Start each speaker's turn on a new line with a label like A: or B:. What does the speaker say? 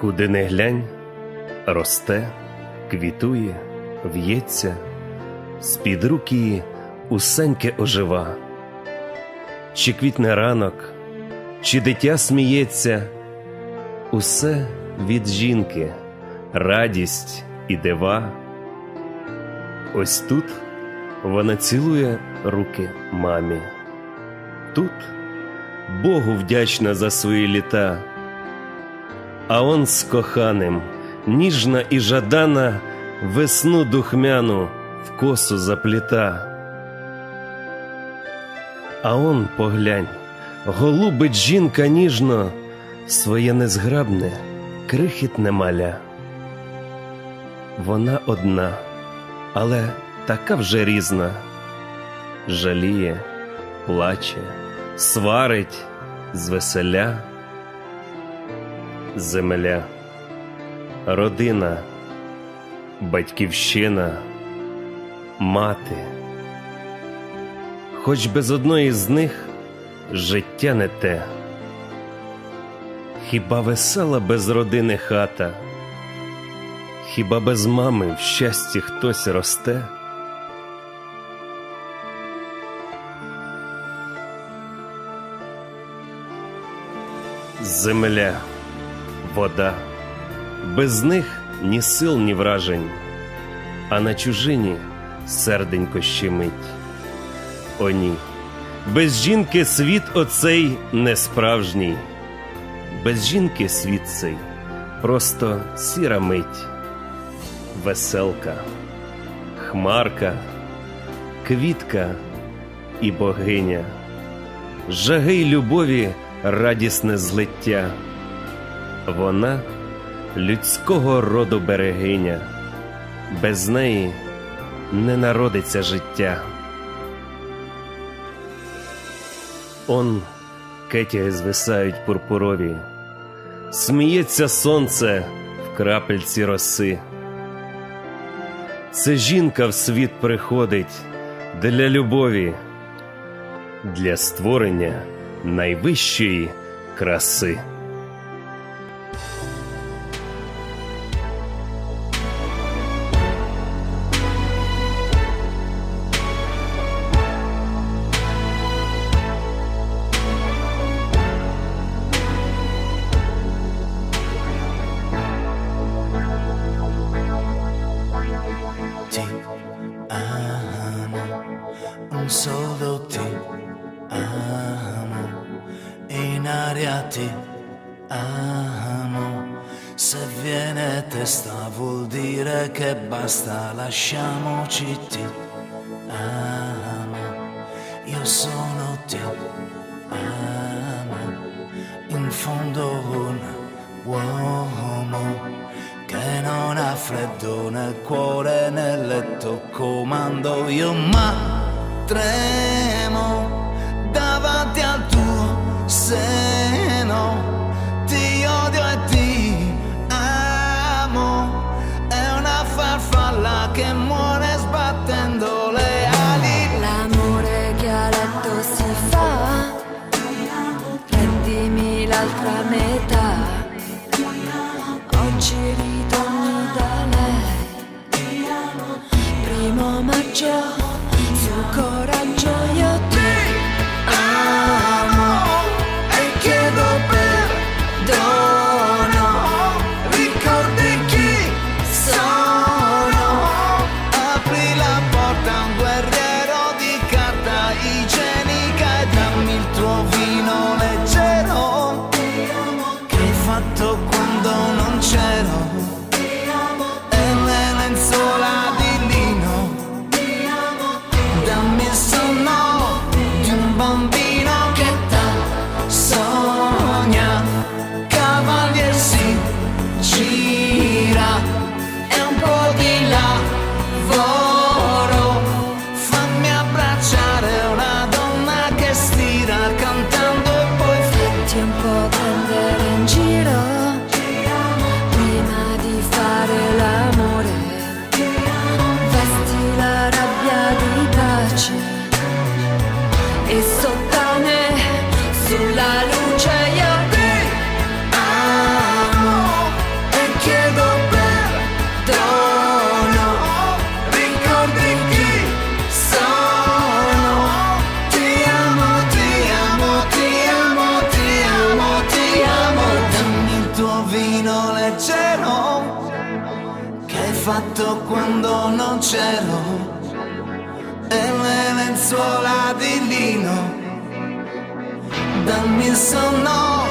A: Куди не глянь, росте, квітує, в'ється, з-під рук її усеньке ожива. Чи квітне ранок, чи дитя сміється, усе від жінки, радість і дива. Ось тут вона цілує руки мамі. Тут Богу вдячна за свої літа. А он з коханим, ніжна і жадана, весну духмяну в косу запліта. А он поглянь, голубить жінка ніжно своє незграбне, крихітне маля. Вона одна, але така вже різна, жаліє, плаче, сварить звеселя земля, родина, батьківщина, мати. Хоч без одної з них життя не те. Хіба весела без родини хата? Хіба без мами в щасті хтось росте? Земля, вода, без них ні сил, ні вражень, а на чужині серденько щемить. О ні, без жінки світ оцей не справжній, без жінки світ цей просто сіра мить, веселка, хмарка, квітка і богиня, жаги й любові радісне злиття. Вона людського роду берегиня, без неї не народиться життя. Он кетяги звисають пурпурові, сміється сонце в крапельці роси. Це жінка в світ приходить для любові, для створення найвищої краси.
B: Solo ti amo, in aria ti amo. Se viene testa vuol dire che basta, lasciamoci ti amo, io sono ti amo, in fondo un uomo che non ha freddo nel cuore nel letto comando io ma tremo davanti al tuo seno. Ti odio e ti amo è una farfalla che muore pianto quando non c'ero. E le lenzuola di lino. Dammi il sonno